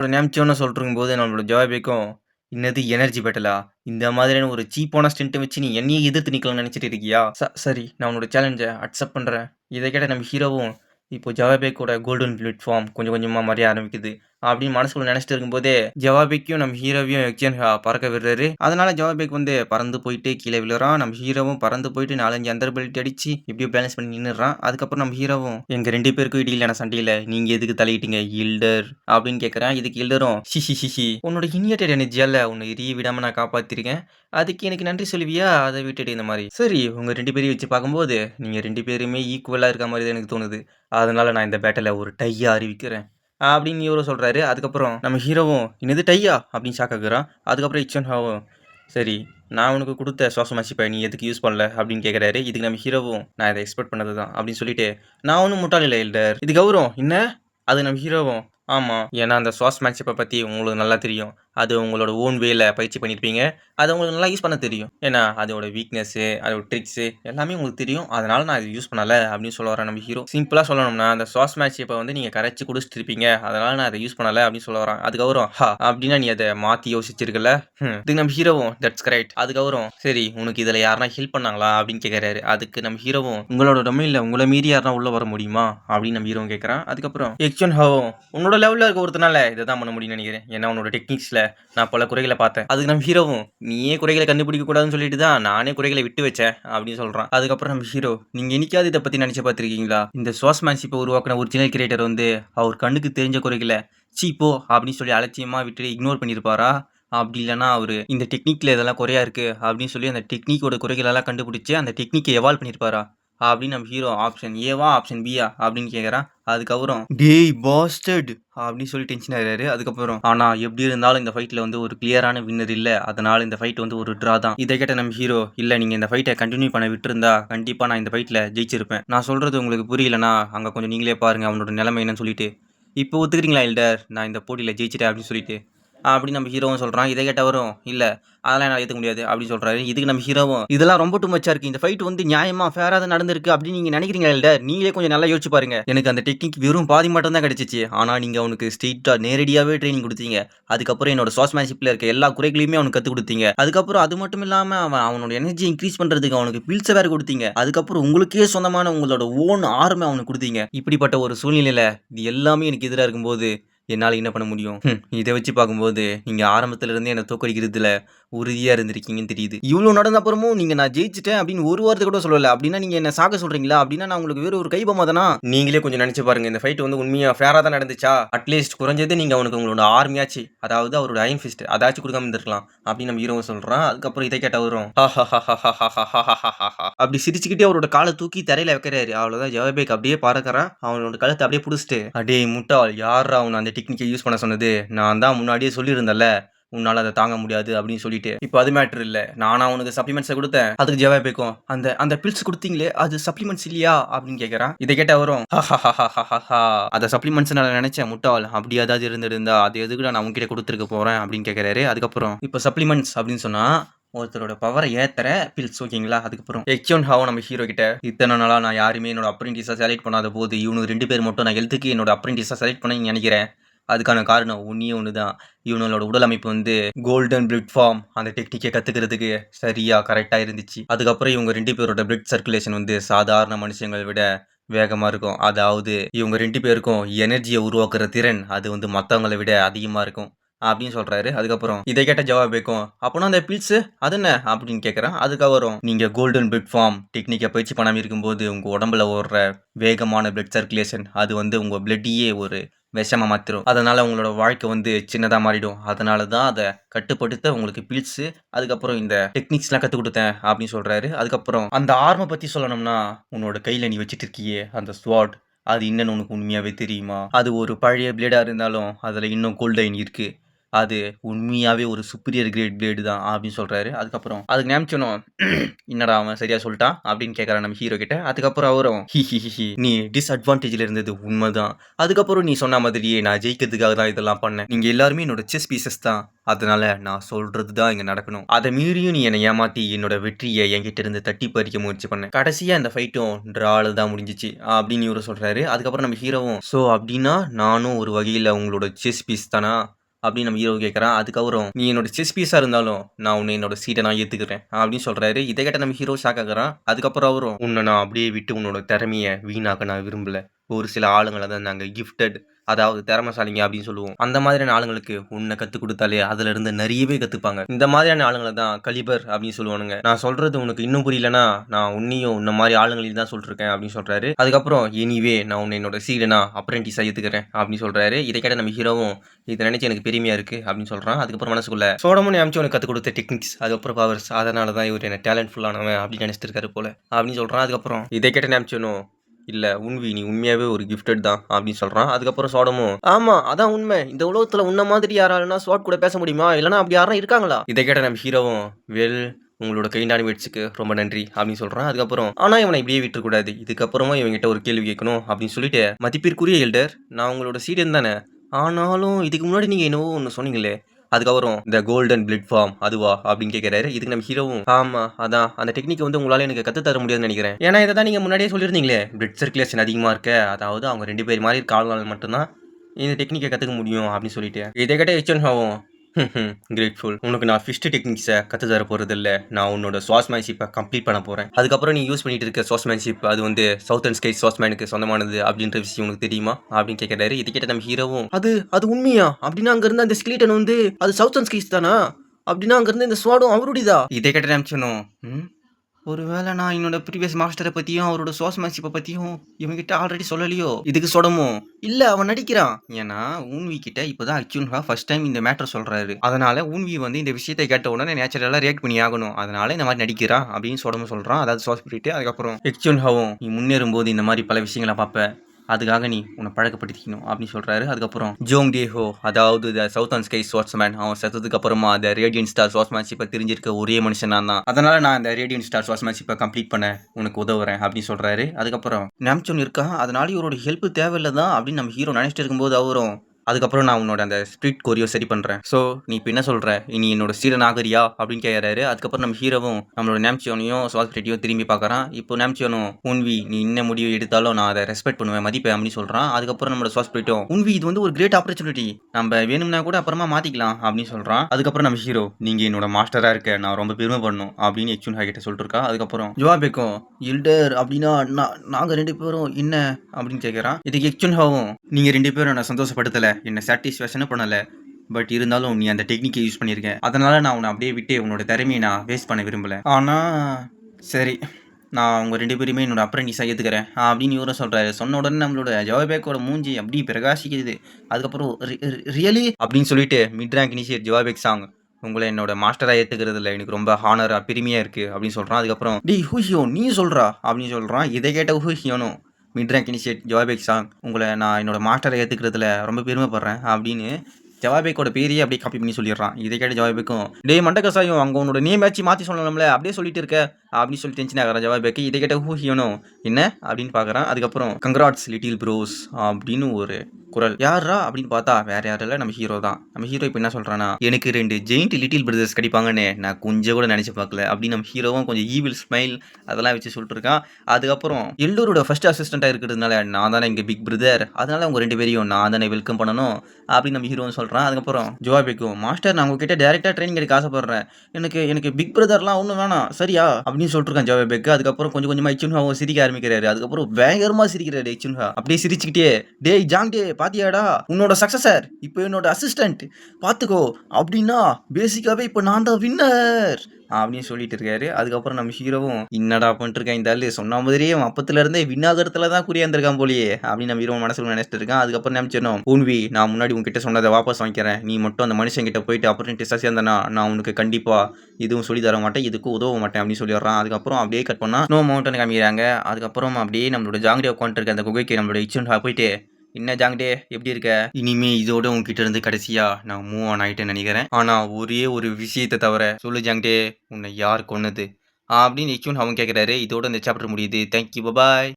நியமிச்சோன்னு சொல்லிருக்கும் போது நம்மளோட ஜவாபேக்கும் என்னது எனர்ஜி பெட்டலா? இந்த மாதிரியான ஒரு சீப்பான ஸ்டென்ட் வச்சு நீ என்னையே எதிர்த்து நிற்கலாம்னு நினச்சிட்டு இருக்கியா? ச சரி நான் உன்னோட சேலஞ்சை அக்செப்ட் பண்ணுறேன் இதை கேட்ட நம்ம ஹீரோவும் இப்போ ஜவாபேக்கோட கோல்டன் பிளாட்ஃபார்ம் கொஞ்சம் கொஞ்சமாக மறைய ஆரம்பிக்குது. அப்படின்னு மனசுக்குள்ள நினச்சிட்டு இருக்கும்போதே ஜவாபேக்கும் நம்ம ஹீரோவையும் எக்ஸியன் பறக்க விடுறாரு. அதனால ஜவாபேக் வந்து பறந்து போயிட்டு கீழே விழுறான். நம்ம ஹீரோவும் பறந்து போயிட்டு நாலஞ்சு அந்த பெல்ட் அடிச்சு இப்படியோ பேலன்ஸ் பண்ணி நின்றுறான் அதுக்கப்புறம் நம்ம ஹீரோவும் எங்க ரெண்டு பேருக்கும் இடையிலான சண்டையில? நீங்க எதுக்கு தலையிட்டீங்க இல்டர் அப்படின்னு கேட்குறேன் இதுக்கு இல்டரும் ஷிஷி ஷிஷி உன்னோட இனியேட்டட் எனர்ஜியால உன்னை எரிய விடாம நான் காப்பாத்திருக்கேன். அதுக்கு எனக்கு நன்றி சொல்லுவியா? அதை விட்டுட்டு இந்த மாதிரி. சரி உங்க ரெண்டு பேரையும் வச்சு பார்க்கும்போது நீங்க ரெண்டு பேருமே ஈக்குவலா இருக்க மாதிரி தான் எனக்கு தோணுது. அதனால நான் இந்த பேட்டில் ஒரு டையா அறிவிக்கிறேன். அப்படின்னு இவரும் சொல்கிறாரு அதுக்கப்புறம் நம்ம ஹீரோவும் என்னது டையா? அப்படின்னு ஷாக் ஆகுறான் அதுக்கப்புறம் இச்சன் ஹாவும் சரி நான் உனக்கு கொடுத்த சுவாச மசிப்பை நீ எதுக்கு யூஸ் பண்ணல? அப்படின்னு கேட்குறாரு இதுக்கு நம்ம ஹீரோவும் நான் இதை எக்ஸ்பெக்ட் பண்ணது தான். அப்படின்னு சொல்லிட்டு நான் ஒன்றும் முட்டாளி இல்லை எல்டர். இது கௌரவம். என்ன? அது நம்ம ஹீரோவும். ஆமாம் ஏன்னா அந்த சுவாஸ் மேட்சப்பை பற்றி உங்களுக்கு நல்லா தெரியும். அது உங்களோட ஓன் வேல பயிற்சி பண்ணியிருப்பீங்க அதை உங்களுக்கு நல்லா யூஸ் பண்ண தெரியும். ஏன்னா அதோட வீக்னஸ்ஸு அதோட ட்ரிக்ஸு எல்லாமே உங்களுக்கு தெரியும். அதனால நான் இது யூஸ் பண்ணலை அப்படின்னு சொல்ல வரேன் நம்ம ஹீரோ சிம்பிளாக சொல்லணும்னா அந்த சாஸ் மேட்ச் இப்போ வந்து நீங்கள் கரைச்சி குடிச்சிட்டு இருப்பீங்க. அதனால நான் அதை யூஸ் பண்ணலை அப்படின்னு சொல்ல வரேன் அதுக்கப்புறம் ஹா! அப்படின்னா நீ அதை மாற்றி யோசிச்சிருக்கல இதுக்கு நம்ம ஹீரோவும் தட்ஸ் கரெக்ட் அதுக்கப்புறம் சரி உனக்கு இதில் யாருனா ஹெல்ப் பண்ணாங்களா? அப்படின்னு கேட்குறாரு அதுக்கு நம்ம ஹீரோவும் உங்களோட டொமைனில் உங்களை மீறி யாருனா உள்ளே வர முடியுமா? அப்படின்னு நம்ம ஹீரோவும் கேட்குறான் அதுக்கப்புறம் எக்ஷன் ஹோ உன்னோட லெவலில் இருக்க ஒருத்தனால இதை தான் பண்ண முடியும்னு நினைக்கிறேன். ஏன்னா உன்னோட டெக்னிக்ஸில் நான் பல குறைகளை பார்த்தேன். அதுக்கு நம்ம ஹீரோவும் நீயே குறைகளை கண்டுபிடிக்க கூடாதுன்னு சொல்லிட்டு தான் நானே குறைகளை விட்டு வச்சேன் அப்படின்னு சொல்றான். அதுக்கப்புறம் நம்ம ஹீரோ நீங்க என்னைக்காவது இதை பத்தி நினச்சி பார்த்திருக்கீங்களா? இந்த சுவாஸ்மேன்ஷிப்பை உருவாக்கின ஒரிஜினல் கிரியேட்டர் வந்து அவர் கண்ணுக்கு தெரிஞ்ச குறைகளை சீப்போ அப்படின்னு சொல்லி அலட்சியமா விட்டு இக்னோர் பண்ணியிருப்பாரா அப்படி இல்லைன்னா அவர் இந்த டெக்னிக்கில் இதெல்லாம் குறையா இருக்கு அப்படின்னு சொல்லி அந்த டெக்னிக்கோட குறைகளெல்லாம் கண்டுபிடிச்சி அந்த டெக்னிக்கை எவால்வ் பண்ணியிருப்பாரா அப்படின்னு நம்ம hero option Eva option Piya அப்படின்னு கேட்குறான் அதுக்கப்புறம் டேய் பாஸ்டட் அப்படின்னு சொல்லி டென்ஷன் ஆகிறாரு அதுக்கப்புறம் ஆனால் எப்படி இருந்தாலும் இந்த ஃபைட்டில் வந்து ஒரு கிளியரான வின்னர் இல்லை. அதனால் இந்த ஃபைட் வந்து ஒரு ட்ரா தான். இதை கேட்ட நம்ம ஹீரோ இல்லை நீங்கள் இந்த ஃபைட்டை கண்டினியூ பண்ண விட்டுருந்தா கண்டிப்பாக நான் இந்த ஃபைட்டில் ஜெயிச்சிருப்பேன். நான் சொல்கிறது உங்களுக்கு புரியலனா அங்கே கொஞ்சம் நீங்களே பாருங்கள் அவனோட நிலைமை என்னன்னு சொல்லிட்டு. இப்போ ஒத்துக்கிறீங்களா எல்டர் நான் இந்த போட்டியில் ஜெயிச்சிட்டேன் அப்படின்னு சொல்லிட்டு. அப்படின்னு நம்ம ஹீரோவும் சொல்கிறான் இதை கேட்டவரும் இல்லை அதெல்லாம் நான் ஏற்றுக்க முடியாது அப்படின்னு சொல்கிறாரு இதுக்கு நம்ம ஹீரோவும் இதெல்லாம் ரொம்ப டூ மச்சா இருக்குது இந்த ஃபைட் வந்து நியாயமாக ஃபேராக தான் நடந்திருக்கு அப்படின்னு நீங்கள் நினைக்கிறீங்களா இல்லை? நீங்களே கொஞ்சம் நல்லா யோசிச்சு பாருங்க. எனக்கு அந்த டெக்னிக் வெறும் பாதி மட்டும் தான் கிடச்சிச்சு. ஆனால் நீங்கள் அவனுக்கு ஸ்ட்ரெயிட்டாக நேரடியாகவே ட்ரைனிங் கொடுத்தீங்க. அதுக்கப்புறம் என்னோட சாஸ்மேன்ஷிப்பில் இருக்க எல்லா குறைகளையுமே அவனுக்கு கற்றுக் கொடுத்தீங்க. அதுக்கப்புறம் அது மட்டும் இல்லாமல் அவன் அவனோட எனர்ஜி இன்க்ரீஸ் பண்ணுறதுக்கு அவனுக்கு பில்ஸை வேறு கொடுத்தீங்க. அதுக்கப்புறம் உங்களுக்கே சொந்தமான உங்களோட ஓன் ஆர்மை அவனுக்கு கொடுத்தீங்க. இப்படிப்பட்ட ஒரு சூழ்நிலையில் இது எல்லாமே எனக்கு எதிராக இருக்கும்போது என்னால் என்ன பண்ண முடியும்? இதை வச்சு பார்க்கும்போது நீங்கள் ஆரம்பத்துல இருந்தே என்னை தோக்கடிக்கிறதுல உறுதியாக இருந்திருக்கீங்கன்னு தெரியுது. இவ்வளோ நடந்த அப்புறமும் நீங்கள் நான் ஜெயிச்சிட்டேன் அப்படின்னு ஒரு வாரத்தை கூட சொல்லலை. அப்படின்னா நீங்கள் என்ன சாக சொல்கிறீங்களா அப்படின்னா நான் உங்களுக்கு வேறு ஒரு கைபமா தானா நீங்களே கொஞ்சம் நினச்சி பாருங்க. இந்த ஃபைட் வந்து உண்மையாக ஃபேராக தான் நடந்துச்சா? அட்லீஸ்ட் குறைஞ்சது நீங்கள் அவனுக்கு உங்களோட ஆர்மியாச்சு அதாவது அவரோட ஐம் ஃபிஸ்ட் அதாச்சும் கொடுக்காம இருந்திருக்கலாம். அப்படின்னு நம்ம ஹீரோவும் சொல்கிறான் அதுக்கப்புறம் இதை கேட்ட வரும். அப்படி சிரிச்சுக்கிட்டே அவரோட காலை தூக்கி தரையில வைக்கிறாரு. அவ்வளோதான் ஜவபேக் அப்படியே பறக்கிறான். அவனோட கழுத்தை அப்படியே பிடிச்சிட்டு அடே முட்டாள் யாரா அவன் அந்த டெக்னிக்கை யூஸ் பண்ண சொன்னது. நான் தான் முன்னாடியே சொல்லியிருந்தேன்ல உன்னால் அதை தாங்க முடியாது அப்படின்னு சொல்லிட்டு. இப்போ அது மேட்ரு இல்லை. நானா உனக்கு சப்ளிமெண்ட்ஸை கொடுத்தேன். அதுக்கு ஜவாப் போய்க்கும். அந்த அந்த பில்ஸ் கொடுத்தீங்களே அது சப்ளிமெண்ட்ஸ் இல்லையா? அப்படின்னு கேட்குறான் இதை கேட்ட வரும். அந்த சப்ளிமெண்ட்ஸ் நான் நினைச்சேன் முட்டாள். அப்படி ஏதாவது இருந்திருந்தா அது எதுக்கு நான் உங்ககிட்ட கொடுத்துருக்க போகிறேன் அப்படின்னு கேட்குறாரு அதுக்கப்புறம் இப்போ சப்ளிமெண்ட்ஸ் அப்படின்னு சொன்னால் ஒருத்தரோட பவரை ஏத்துற பில்ஸ் ஓகேங்களா? அதுக்கப்புறம் எக்யோன் ஹாவோ நம்ம ஹீரோ கிட்ட இத்தனை நாளாக நான் யாருமே என்னோட அப்ரெண்டிஸாக செலக்ட் பண்ணாத போது இவனு ரெண்டு பேர் மட்டும் நான் எழுத்துக்கு என்னோட அப்ரெண்டிஸாக செலக்ட் பண்ணி நினைக்கிறேன். அதுக்கான காரணம் ஒன்றே ஒன்று தான் இவனோட உடல் அமைப்பு வந்து கோல்டன் பிளட் ஃபார்ம் அந்த டெக்னிக்கை கற்றுக்கிறதுக்கு சரியாக கரெக்டாக இருந்துச்சு. அதுக்கப்புறம் இவங்க ரெண்டு பேரோட பிளட் சர்க்குலேஷன் வந்து சாதாரண மனுஷங்களை விட வேகமாக இருக்கும். அதாவது இவங்க ரெண்டு பேருக்கும் எனர்ஜியை உருவாக்குற திறன் அது வந்து மற்றவங்களை விட அதிகமாக இருக்கும். அப்படின்னு சொல்றாரு. அதுக்கப்புறம் இதை கேட்ட ஜவாப் வைக்கும் அப்போனா அந்த பில்ஸ் அது என்ன அப்படின்னு கேட்குறேன் அதுக்கப்புறம் நீங்க கோல்டன் பிளட் ஃபார்ம் டெக்னிக்கை பயிற்சி பண்ணாமல் இருக்கும்போது உங்க உடம்புல ஓடுற வேகமான பிளட் சர்க்குலேஷன் அது வந்து உங்க பிளட்டையே ஒரு விஷமாக மாற்றிடும் அதனால் உங்களோட வாழ்க்கை வந்து சின்னதாக மாறிடும். அதனால தான் அதை கட்டுப்படுத்த உங்களுக்கு பில்ஸு அதுக்கப்புறம் இந்த டெக்னிக்ஸ்லாம் கற்றுக் கொடுத்தேன் அப்படின்னு சொல்கிறாரு அதுக்கப்புறம் அந்த ஆர்மை பற்றி சொல்லணும்னா உன்னோட கையில் நீ வச்சுட்டு இருக்கியே அந்த ஸ்வாட் அது என்னன்னு உனக்கு உண்மையாகவே தெரியுமா? அது ஒரு பழைய பிளேடாக இருந்தாலும் அதில் இன்னும் கோல்டைன் இருக்குது அது உண்மையாகவே ஒரு சுப்பீரியர் கிரேட் பிளேடு தான் அப்படின்னு சொல்கிறாரு அதுக்கப்புறம் அதுக்கு நேம்ச்சனும் என்னடா அவன் சரியாக சொல்லிட்டான் அப்படின்னு கேட்கறான் நம்ம ஹீரோ கிட்ட. அதுக்கப்புறம் அவரும் ஹி ஹி ஹி நீ டிஸ்அட்வான்டேஜ்ல இருந்தது உண்மைதான். அதுக்கப்புறம் நீ சொன்ன மாதிரியே நான் ஜெயிக்கிறதுக்காக தான் இதெல்லாம் பண்ணேன். நீங்கள் எல்லாருமே என்னோட செஸ் பீசஸ் தான். அதனால நான் சொல்றது தான் இங்க நடக்கணும். அதை மீறியும் நீ என்னை ஏமாத்தி என்னோட வெற்றியை என்கிட்ட இருந்து தட்டி பறிக்க முயற்சி பண்ண. கடைசியா இந்த ஃபைட்டும் ட்ரால தான் முடிஞ்சிச்சு அப்படின்னு இவரு சொல்றாரு. அதுக்கப்புறம் நம்ம ஹீரோவும் சோ அப்படின்னா நானும் ஒரு வகையில உங்களோட செஸ் பீஸ் தானா? அப்படின்னு நம்ம ஹீரோ கேட்குறான் அதுக்கப்புறம் நீ என்னோட செஸ் பீஸாக இருந்தாலும் நான் உன்னை என்னோட சீட்டை நான் ஏற்றுக்கிறேன் அப்படின்னு சொல்கிறாரு இதை கேட்ட நம்ம ஹீரோ ஷாக் ஆகுறான். அதுக்கப்புறம் அவரும் உன்னை நான் அப்படியே விட்டு உன்னோட திறமையை வீணாக்க நான் விரும்பல. ஒரு சில ஆளுங்களை தான் நாங்கள் கிஃப்டட் அதாவது திறமைசாலிங்க அப்படின்னு சொல்லுவோம். அந்த மாதிரியான ஆளுங்களுக்கு உன்னை கற்றுக் கொடுத்தாலே அதுல இருந்து நிறையவே கத்துப்பாங்க. இந்த மாதிரியான ஆளுங்களை தான் கலிபர் அப்படின்னு சொல்லுவானுங்க. நான் சொல்றது உனக்கு இன்னும் புரியலனா நான் உன்னையும் இந்த மாதிரி ஆளுங்களையும் தான் சொல்லிருக்கேன் அப்படின்னு சொல்றாரு. அதுக்கப்புறம் எனிவே நான் உன்னை என்னோட சீடனா அப்ரெண்டிஸா ஏத்துக்கிறேன் அப்படின்னு சொல்றாரு. இதை கேட்ட நம்ம ஹீரோவும் இதை நினைச்சு எனக்கு பெருமையா இருக்கு அப்படின்னு சொல்றான். அதுக்கப்புறம் மனசுக்குள்ள சோடமும் அமைச்சு உனக்கு கற்றுக் கொடுத்த டெக்னிக்ஸ் அதுக்கப்புறம் பவர்ஸ் அதனால தான் இவர் என்ன டேலண்ட் ஃபுல்லானவன் அப்படின்னு நினைச்சிட்டு இருக்காரு போல அப்படின்னு சொல்றான். அதுக்கப்புறம் இதை கேட்ட நினைச்சனும் இல்ல உண்வி நீ உண்மையாவே ஒரு கிஃப்டட் தான் அப்படின்னு சொல்றான். அதுக்கப்புறம் சோடமும் ஆமா அதான் உண்மை. இந்த உலகத்துல உன்ன மாதிரி யாராலனா சோட் கூட பேச முடியுமா? இல்லைன்னா அப்படி யாரும் இருக்காங்களா? இதை கேட்ட நம்ம ஹீரோவும் வெல் உங்களோட கைண்ட் வேட்ஸுக்கு ரொம்ப நன்றி அப்படின்னு சொல்றான். அதுக்கப்புறம் ஆனா இவனை இப்படியே விட்டுறக்கூடாது. இதுக்கப்புறமா இவங்கிட்ட ஒரு கேள்வி கேட்கணும் அப்படின்னு சொல்லிட்டு மதிப்பிற்குரிய எல்டர் நான் உங்களோட சீடன் தானே ஆனாலும் இதுக்கு முன்னாடி நீங்க என்னவோ ஒன்று சொன்னீங்களே அதுக்கப்புறம் இந்த கோல்டன் பிளட் ஃபார்ம் அதுவா அப்படின்னு கேட்கிறாரு இதுக்கு நம்ம ஹீரோவும் ஆமா அதான். அந்த டெக்னிக் வந்து உங்களால எனக்கு கத்து தர முடியாதுன்னு நினைக்கிறேன். ஏன்னா இதை தான் நீங்க முன்னாடியே சொல்லியிருந்தீங்களே பிளட் சர்க்குலேஷன் அதிகமா இருக்க அதாவது அவங்க ரெண்டு பேர் மாதிரி கால்கள் மட்டும்தான் இந்த டெக்னிக்கை கற்றுக்க முடியும் அப்படின்னு சொல்லிட்டு. இதை கேட்ட ஹெச்என் ஹாவும் கிரேட்ஃபுல் உனக்கு நான் ஃபிஸ்ட் டெக்னிக்ஸை கற்று தர போகிறது இல்லை நான் உன்னோட சுவாஸ்மேன்ஷிப்பை கம்ப்ளீட் பண்ண போகிறேன் அதுக்கப்புறம் நீ யூஸ் பண்ணிட்டு இருக்க சுவாஸ்மேன்ஷிப் அது வந்து சவுத் அண்ட் ஸ்கை சுவாஸ்மேனுக்கு சொந்தமானது அப்படின்ற விஷயம் உனக்கு தெரியுமா? அப்படின்னு கேட்கிறாரு இது கேட்ட நம்ம ஹீரோவும் அது அது உண்மையா? அப்படின்னா அங்க இருந்த அந்த ஸ்கிலீட்டன் வந்து அது சவுத் அண்ட் ஸ்கைஸ் தானா? அப்படின்னா அங்கேருந்து இந்த ஸ்வாடும் அவருடையதா? இதை கேட்ட நினச்சனும் ம்? ஒருவேளை நான் என்னோட ப்ரீவியஸ் மாஸ்டரை பற்றியும் அவரோட சோஸ்மேன்ஷிப்பை பற்றியும் இவங்கிட்ட ஆல்ரெடி சொல்லலையோ? இதுக்கு சொடமோ இல்லை அவன் நடிக்கிறான். ஏன்னா ஊன்வி கிட்ட இப்போதான் அக்யூன்ஹா ஃபர்ஸ்ட் டைம் இந்த மேட்டர் சொல்கிறாரு அதனால ஊன்வி வந்து இந்த விஷயத்தை கேட்ட உடனே நேச்சுரலாக ரியாக்ட் பண்ணி ஆகணும். அதனால இந்த மாதிரி நடிக்கிறான் அப்படின்னு சொடமும் சொல்கிறான் அதாவது சோஸ் பண்ணிட்டு அதுக்கப்புறம் எக்யூன்ஹாவும் நீ முன்னேறும் போது இந்த மாதிரி பல விஷயங்களை பார்ப்ப. அதுக்காக நீ உன்னை பழக்கப்படுத்திக்கணும் அப்படின்னு சொல்கிறாரு அதுக்கப்புறம் ஜோங் டேஹோ அதாவது the south and sky swordsman அவன் செத்ததுக்கு அப்புறமா அந்த ரேடியன் ஸ்டார் ஸ்வாட்ஸ்மேன்ஷிப்பை தெரிஞ்சிருக்க ஒரே மனுஷன் நான் தான். அதனால நான் அந்த ரேடியன் ஸ்டார் ஸ்வாட்ஸ்மேன்ஷிப்பை கம்ப்ளீட் பண்ண உனக்கு உதவுறேன் அப்படின்னு சொல்கிறாரு அதுக்கப்புறம் நாம்சோன் இருக்கான் அதனால இவரோட ஹெல்ப் தேவையில்லை தான் அப்படின்னு நம்ம ஹீரோ நினைச்சிட்டு இருக்கும்போது அவரும் அதுக்கப்புறம் நான் உன்னோட அந்த ஸ்பிரிட் கொரியோ சரி பண்ணுறேன் ஸோ நீ இப்போ என்ன சொல்கிற இனி என்னோட ஸ்டீடன் ஆகரியா அப்படின்னு கேட்குறாரு அதுக்கப்புறம் நம்ம ஹீரோவும் நம்மளோட நேம்ச்சியோனையும் சுவாஸ்பிரிட்டியும் திரும்பி பார்க்குறான் இப்போ நேம்ச்சியோனும் உன்வி நீ என்ன முடிவு எடுத்தாலும் நான் அதை ரெஸ்பெக்ட் பண்ணுவேன் மதிப்பேன் அப்படின்னு சொல்கிறான் அதுக்கப்புறம் நம்மளோட சுவாஸ்பிரிட்டும் உன்வி இது வந்து ஒரு கிரேட் ஆப்பர்ச்சுனிட்டி நம்ம வேணும்னா கூட அப்புறமா மாற்றிக்கலாம் அப்படின்னு சொல்கிறான் அதுக்கப்புறம் நம்ம ஹீரோ நீங்கள் என்னோட மாஸ்டராக இருக்க நான் ரொம்ப பெருமை பண்ணணும் அப்படின்னு எக்ஸுன் ஹாகிட்ட சொல்லிருக்கா இருக்கா அதுக்கப்புறம் ஜவாபேக்கும் இல்டர் அப்படின்னா நாங்கள் ரெண்டு பேரும் என்ன? அப்படின்னு கேட்குறான் இதுக்கு எக்ஸுன் ஹாவும் நீங்கள் ரெண்டு பேரும் நான் சந்தோஷப்படுத்தலை. என்னை சாட்டிஸ்ஃபேக்ஷனும் பண்ணலை. பட் இருந்தாலும் நீ அந்த டெக்னிக்கை யூஸ் பண்ணியிருக்க. அதனால நான் உன்னை அப்படியே விட்டு உன்னோட திறமையை நான் வேஸ்ட் பண்ண விரும்பல. ஆனால் சரி. நான் அவங்க ரெண்டு பேருமே என்னோட அப்ரண்டிஸாக ஏற்றுக்கிறேன் அப்படின்னு இவரும் சொல்கிறாரு சொன்ன உடனே நம்மளோட ஜவாபேக்கோட மூஞ்சி அப்படி பிரகாசிக்குது. அதுக்கப்புறம் ரியலி அப்படின்னு சொல்லிட்டு மிட் ரேங்க் இனிஷியேட் ஜவாபேக் சாங் உங்களை என்னோட மாஸ்டராக ஏற்றுக்கிறதுல எனக்கு ரொம்ப ஹானராக பெருமையாக இருக்குது அப்படின்னு சொல்கிறான் அதுக்கப்புறம் டி ஹூஹியோ நீ சொல்கிறா அப்படின்னு சொல்கிறான் இதை கேட்ட ஹூஹியோனும் மிட்ரேங்க் இனிஷியேட் ஜவாபேக் சாங் உங்களை நான் என்னோட மாஸ்டரை ஏற்றுக்கிறதுல ரொம்ப பெருமைப்படுறேன் அப்படின்னு ஜவாபேக்கோட பேரையே அப்படியே காப்பி பண்ணி சொல்லிடுறான். இதை கேட்ட ஜவாபேக்கும் டே மண்டகசாயும் அங்கே உன்னோட நேம் ஆச்சு மாற்றி சொல்லணும்ல அப்படியே சொல்லிட்டு இருக்க அப்படின்னு சொல்லி டென்ஷன் ஆகிறான் ஜவாபேக்கு இதை கேட்ட ஹூஹியனும் என்ன? அப்படின்னு பார்க்குறான். அதுக்கப்புறம் கங்க்ராட்ஸ் லிட்டில் ப்ரோஸ் அப்படின்னு ஒரு குரல். யாரா அப்படின்னு பார்த்தா வேற யாரும் நம்ம ஹீரோ தான். நம்ம ஹீரோ இப்போ என்ன சொல்கிறான்னா எனக்கு ரெண்டு ஜெயிண்ட் லிட்டில் பிரதர்ஸ் கிடைப்பாங்கன்னு. நான் கொஞ்சம் கூட நினச்சி பார்க்கல. அப்படின்னு நம்ம ஹீரோவும் கொஞ்சம் ஈவில் ஸ்மைல் அதெல்லாம் வச்சு சொல்லிட்டு இருக்கான். அதுக்கப்புறம் எல்லோரோட ஃபர்ஸ்ட் அசிஸ்டண்ட்டாக இருக்கிறதுனால நான் தானே இங்கே பிக் பிரதர் அதனால அவங்க ரெண்டு பேரையும் நான் தானே வெல்கம் பண்ணணும். அப்படின்னு நம்ம ஹீரோன்னு சொல்கிறான் அதுக்கப்புறம் ஜோவாபேக்கும் மாஸ்டர் நான் உங்ககிட்ட டேரெக்டாக ட்ரைனிங் எடுக்க ஆசைப்படுறேன். எனக்கு எனக்கு பிக் பிரதர்லாம் ஒன்றும் வேணாம். சரியா? அப்படின்னு சொல்லிட்டு இருக்கான் ஜோவாபேக்கு அதுக்கப்புறம் கொஞ்சம் கொஞ்சமாக இச்சுன்ஹாவும் சிரிக்க ஆரம்பிக்கிறாரு. அதுக்கப்புறம் பயங்கரமாக சிரிக்கிறாரு இச்சுன்ஹா. அப்படியே சிரிச்சுக்கிட்டே டேய் ஜாங் டே பாத்தியாடா? உன்னோட சக்சஸர் இப்போ என்னோட அசிஸ்டன்ட் பார்த்துக்கோ அப்படின்னா பேசிக்காவே இப்போ நான் தான் வின்னர் அப்படின்னு சொல்லிட்டு இருக்காரு. அதுக்கப்புறம் நம்ம ஹீரோவும் என்னடா பண்ணிட்டு இந்த ஆளு? சொன்ன மாதிரியே அப்பத்துல இருந்தே விண்ணாகரத்துல தான் குறியாந்திருக்கான் போலியே. அப்படின்னு நம்ம ஹீரோ மனசுல நினைச்சிட்டு இருக்கான். அதுக்கப்புறம் நினைச்சிடணும் பூன்வி நான் முன்னாடி உங்ககிட்ட சொன்னதை வாபஸ் வாங்கிக்கிறேன். நீ மட்டும் அந்த மனுஷன் கிட்ட போயிட்டு அப்புறம் சேர்ந்தனா நான் உனக்கு கண்டிப்பா இதுவும் சொல்லி தர மாட்டேன். இதுக்கும் உதவ மாட்டேன். அப்படின்னு சொல்லிடுறான் அதுக்கப்புறம் அப்படியே கட் பண்ணா நோ மவுண்டன் காமிக்கிறாங்க. அதுக்கப்புறம் அப்படியே நம்மளோட ஜாங்கிரியா உட்காந்துருக்க அந்த குகைக்கு நம்மளோட இச்சுண்டா போயிட்டு என்ன ஜாங்கிட்டே எப்படி இருக்க? இனிமே இதோட உன்கிட்ட இருந்து கடைசியா நான் மூவ் ஆன் ஆயிட்டேன்னு நினைக்கிறேன். ஆனா ஒரே ஒரு விஷயத்தை தவிர சொல்லு ஜாங்கிட்டே உன்னை யார் கொன்னது? அப்படின்னு யக்ஷுன் அவன் கேட்குறாரு இதோட இந்த சாப்டர் முடியுது. Thank you bye